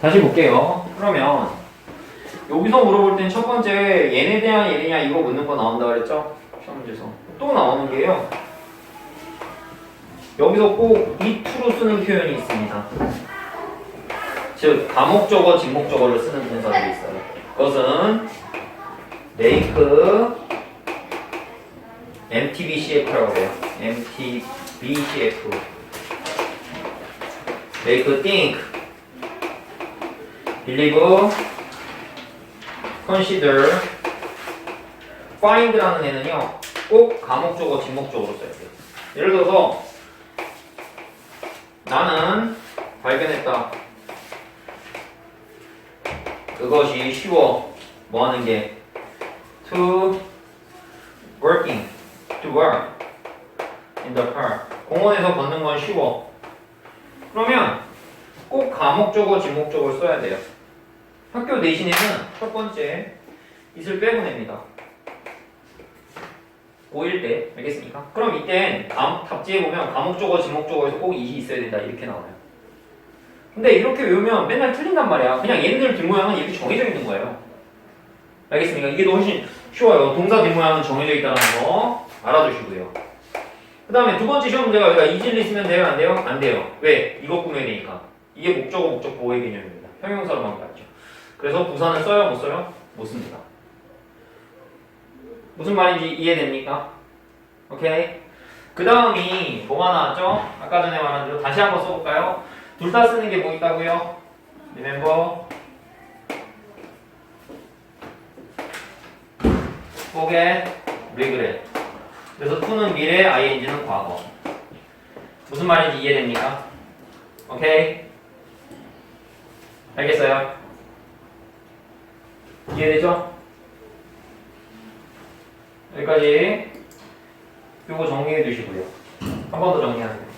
다시 볼게요. 그러면 여기서 물어볼 땐 첫 번째 얘네 대한 얘네냐 이거 묻는 거 나온다 그랬죠? 시험 문제에서 또 나오는 게요. 여기서 꼭이 투로 쓰는 표현이 있습니다. 즉 가목적어, 직목적어를 쓰는 동사들이 있어요. 그것은 make, MTBCF라고 해요. MTBCF. make, think, believe, consider, find라는 애는요 꼭 가목적어, 직목적어로 써야 돼요. 예를 들어서 나는 발견했다. 그것이 쉬워. 뭐 하는 게 to working, to work in the car. 공원에서 걷는 건 쉬워. 그러면 꼭 가목적어, 지목적어를 써야 돼요. 학교 내신에는 첫 번째 it을 빼고 냅니다. 5일 때 알겠습니까? 그럼 감, 답지에 보면 가목적어, 지목적어에서 꼭 it이 있어야 된다 이렇게 나와요. 근데 이렇게 외우면 맨날 틀린단 말이야. 그냥 얘네들 뒷모양은 이렇게 정해져 있는 거예요. 알겠습니까? 이게 더 훨씬 쉬워요. 동사 뒷모양은 정해져 있다는 거 알아두시고요. 그 다음에 두 번째 시험 문제가 여기가 이질리 쓰면 돼요? 안 돼요? 안 돼요. 왜? 이것 꾸며야 되니까. 이게 목적어, 목적 보호의 개념입니다. 형용사로만 가죠. 그래서 부사는 써요? 못 써요? 못 씁니다. 무슨 말인지 이해됩니까? 오케이. 그 다음이 뭐가 나왔죠? 아까 전에 말한 대로 다시 한번 써볼까요? 둘 다 쓰는 게 뭐 있다고요? remember forget regret 그래서 to는 미래, ing는 과거 무슨 말인지 이해됩니까? 오케이? 알겠어요? 이해되죠? 여기까지 요거 정리해 두시고요 한 번 더 정리하세요